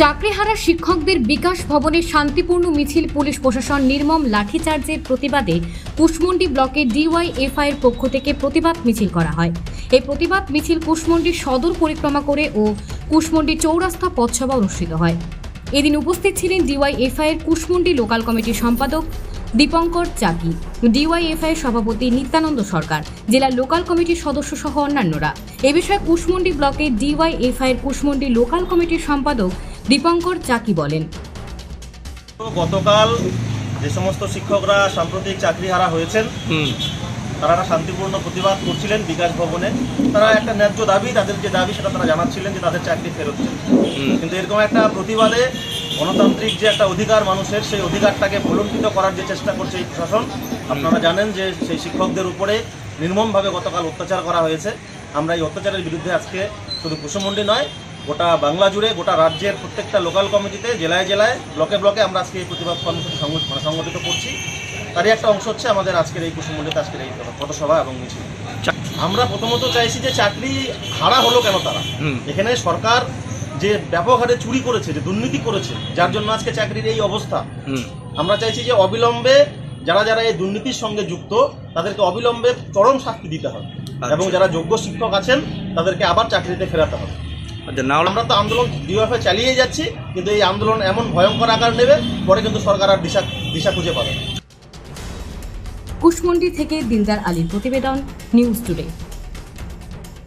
চাকরিহারা শিক্ষকদের বিকাশ ভবনে শান্তিপূর্ণ মিছিল পুলিশ প্রশাসন নির্মম লাঠিচার্জের প্রতিবাদে কুশমন্ডি ব্লকে ডিওয়াইএফআই এর পক্ষ থেকে প্রতিবাদ মিছিল করা হয়। এই প্রতিবাদ মিছিল কুশমন্ডি সদর পরিক্রমা করে ও কুশমন্ডি চৌরাস্তা পথসভা অনুষ্ঠিত হয়। এদিন উপস্থিত ছিলেন ডিওয়াইএফআই এর কুশমন্ডি লোকাল কমিটির সম্পাদক দীপঙ্কর চাকি, ডিওয়াইএফআই সভাপতি নিত্যানন্দ সরকার জেলার লোকাল কমিটির সদস্য সহ অন্যান্যরা। এ বিষয়ে কুশমন্ডি ব্লকে ডিওয়াইএফআই এর কুশমন্ডি লোকাল কমিটির সম্পাদক দীপঙ্কর চাকি বলেন। তো গতকাল যে সমস্ত শিক্ষকরা সাম্প্রতিক চাকরি হারা হয়েছেন তারা একটা শান্তিপূর্ণ প্রতিবাদ করছিলেন বিকাশ ভবনে। তারা একটা ন্যায্য দাবি তাদের যে দাবি সেটা তারা জানাচ্ছিলেন যে তাদের চাকরি ফেরত কিন্তু এরকম একটা প্রতিবাদে গণতান্ত্রিক যে একটা অধিকার মানুষের সেই অধিকারটাকে ভুলণ্ঠিত করার যে চেষ্টা করছে এই প্রশাসন আপনারা জানেন যে সেই শিক্ষকদের উপরে নির্মমভাবে গতকাল অত্যাচার করা হয়েছে। আমরা এই অত্যাচারের বিরুদ্ধে আজকে শুধু কুসুমন্ডি নয় গোটা বাংলা জুড়ে গোটা রাজ্যের প্রত্যেকটা লোকাল কমিটিতে জেলায় জেলায় ব্লকে ব্লকে আমরা আজকে এই প্রতিবাদ কর্মসূচি মানে সংগঠিত করছি। তারই একটা অংশ হচ্ছে আমাদের আজকের এই কুসুমন্ডিতে আজকের এই পথসভা এবং মিছিল। আমরা প্রথমত চাইছি যে চাকরি হারা হলো কেন তারা? এখানে সরকার যে ব্যাপক হারে চুরি করেছে যে দুর্নীতি করেছে যার জন্য আজকে চাকরির এই অবস্থা। আমরা চাইছি যে অবিলম্বে যারা যারা এই দুর্নীতির সঙ্গে যুক্ত তাদেরকে অবিলম্বে চরম শাস্তি দিতে হবে। আচ্ছা। এবং যারা যোগ্য শিক্ষক আছেন তাদেরকে আবার চাকরিতে ফেরাতে হবে। আচ্ছা না আমরা তো আন্দোলন ডিওএফএ চালিয়ে যাচ্ছি, কিন্তু এই আন্দোলন এমন ভয়ঙ্কর আকার নেবে, পরে কিন্তু সরকার আর দিশা দিশা খুঁজে পাবে কুশমন্ডি থেকে দিলদার আলীর প্রতিবেদন, নিউজ টুডে।